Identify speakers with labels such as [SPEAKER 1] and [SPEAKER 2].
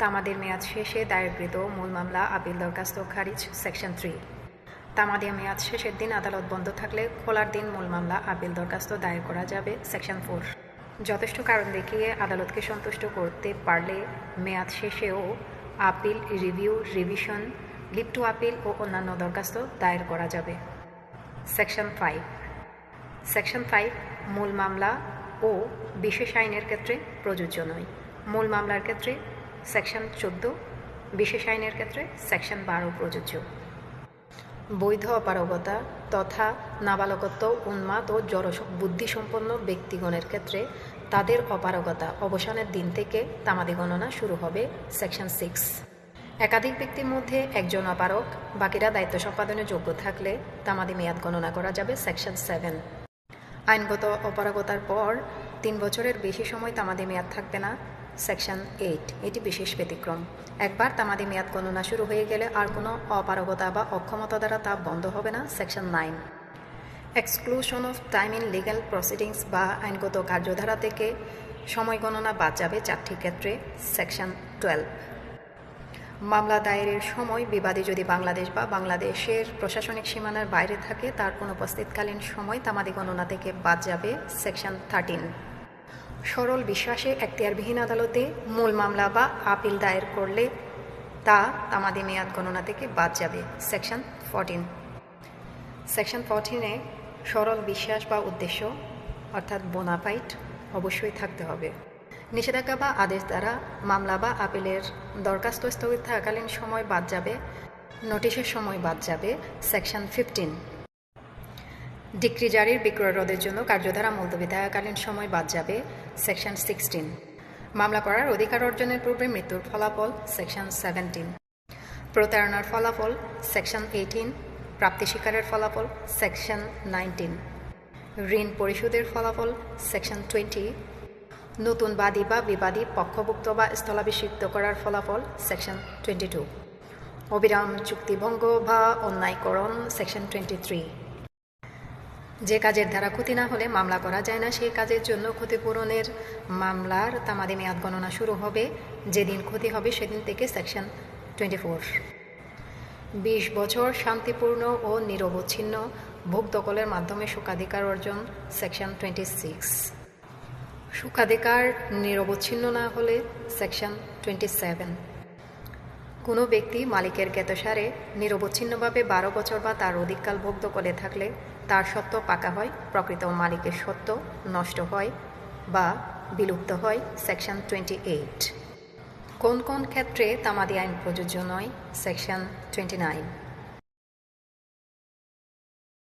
[SPEAKER 1] তামাদের মেয়াদ শেষে দায়েরকৃত মূল মামলা আপিল দরখাস্ত খারিজ, সেকশন থ্রি। তামাদিয়া মেয়াদ শেষের দিন আদালত বন্ধ থাকলে খোলার দিন মূল মামলা আপিল দরখাস্ত দায়ের করা যাবে, সেকশন ফোর। যথেষ্ট কারণ দেখিয়ে আদালতকে সন্তুষ্ট করতে পারলে মেয়াদ শেষেও appeal review, revision leave to appeal ও অন্যান্য দরখাস্ত দায়ের করা যাবে। Section five. সেকশন ফাইভ, মূল মামলা ও বিশেষ আইনের ক্ষেত্রে প্রযোজ্য নয়। মূল মামলার ক্ষেত্রে সেকশন চোদ্দ, বিশেষ আইনের ক্ষেত্রে সেকশন বারো প্রযোজ্য। বৈধ অপারগতা তথা নাবালকত্ব, উন্মাদ ও জড় বুদ্ধিসম্পন্ন ব্যক্তিগণের ক্ষেত্রে তাদের অপারগতা অবসানের দিন থেকে তামাদি গণনা শুরু হবে সেকশন সিক্স একাধিক ব্যক্তির মধ্যে একজন অপারক বাকিরা দায়িত্ব সম্পাদনে যোগ্য থাকলে তামাদি মেয়াদ গণনা করা যাবে সেকশন সেভেন আইনগত অপারগতার পর তিন বছরের বেশি সময় তামাদি মেয়াদ থাকবে না সেকশন এইট এটি বিশেষ ব্যতিক্রম। একবার তামাদি মেয়াদ গণনা শুরু হয়ে গেলে আর কোনো অপারগতা বা অক্ষমতা দ্বারা তা বন্ধ হবে না section nine exclusion of time in legal proceedings বা আইনগত কার্যধারা থেকে সময় গণনা বাদ যাবে চারটি ক্ষেত্রে সেকশন টুয়েলভ মামলা দায়েরের সময় বিবাদী যদি বাংলাদেশ বা বাংলাদেশের প্রশাসনিক সীমানার বাইরে থাকে, তার অনুপস্থিতকালীন সময় তামাদি গণনা থেকে বাদ যাবে সেকশন থার্টিন সরল বিশ্বাসে এখতিয়ারবিহীন আদালতে মূল মামলা বা আপিল দায়ের করলে তা তামাদি মেয়াদ গণনা থেকে বাদ যাবে। Section fourteen. সেকশন ফোরটিনে সরল বিশ্বাস বা উদ্দেশ্য, অর্থাৎ বোনাফাইট অবশ্যই থাকতে হবে। নিষেধাজ্ঞা বা আদেশ দ্বারা মামলা বা আপিলের দরখাস্ত স্থগিত থাকাকালীন সময় বাদ যাবে, নোটিশের সময় বাদ যাবে। Section fifteen. ডিক্রি জারির বিক্রয় রোধের জন্য কার্যধারা মুলতবি থাকাকালীন সময় বাদ যাবে, সেকশন সিক্সটিন। মামলা করার অধিকার অর্জনের পূর্বে মৃত্যুর ফলাফল সেকশন সেভেন্টিন। প্রতারণার ফলাফল সেকশন এইটিন। প্রাপ্তি স্বীকারের ফলাফল সেকশন নাইনটিন। ঋণ পরিশোধের ফলাফল সেকশন টোয়েন্টি। নতুন বাদী বা বিবাদী পক্ষভুক্ত বা স্থলাভিষিক্ত করার ফলাফল সেকশন টোয়েন্টি টু। অবিরাম চুক্তিভঙ্গ বা অন্যায়করণ সেকশন টোয়েন্টি থ্রি। যে কাজের দ্বারা ক্ষতি না হলে মামলা করা যায় না, সেই কাজের জন্য ক্ষতিপূরণের মামলার তামাদি মেয়াদ গণনা শুরু হবে। যেদিন ক্ষতি হবে সেদিন থেকে সেকশন টোয়েন্টি ফোর। বিশ বছর শান্তিপূর্ণ ও নিরবচ্ছিন্ন ভোগ মাধ্যমে সুখাধিকার অর্জন, সেকশন টোয়েন্টি সিক্স। সুখাধিকার নিরবচ্ছিন্ন না হলে সেকশন টোয়েন্টি সেভেন। কোনো ব্যক্তি মালিকের জ্ঞাতসারে নিরবচ্ছিন্নভাবে বারো বছর বা তার অধিককাল ভোগ্য করে থাকলে তার সত্ত্ব পাকা হয়, প্রকৃত মালিকের সত্ত্ব নষ্ট হয় বা বিলুপ্ত হয়, সেকশন টোয়েন্টি এইট। কোন কোন ক্ষেত্রে তামাদি আইন প্রযোজ্য নয়, সেকশন টোয়েন্টি নাইন।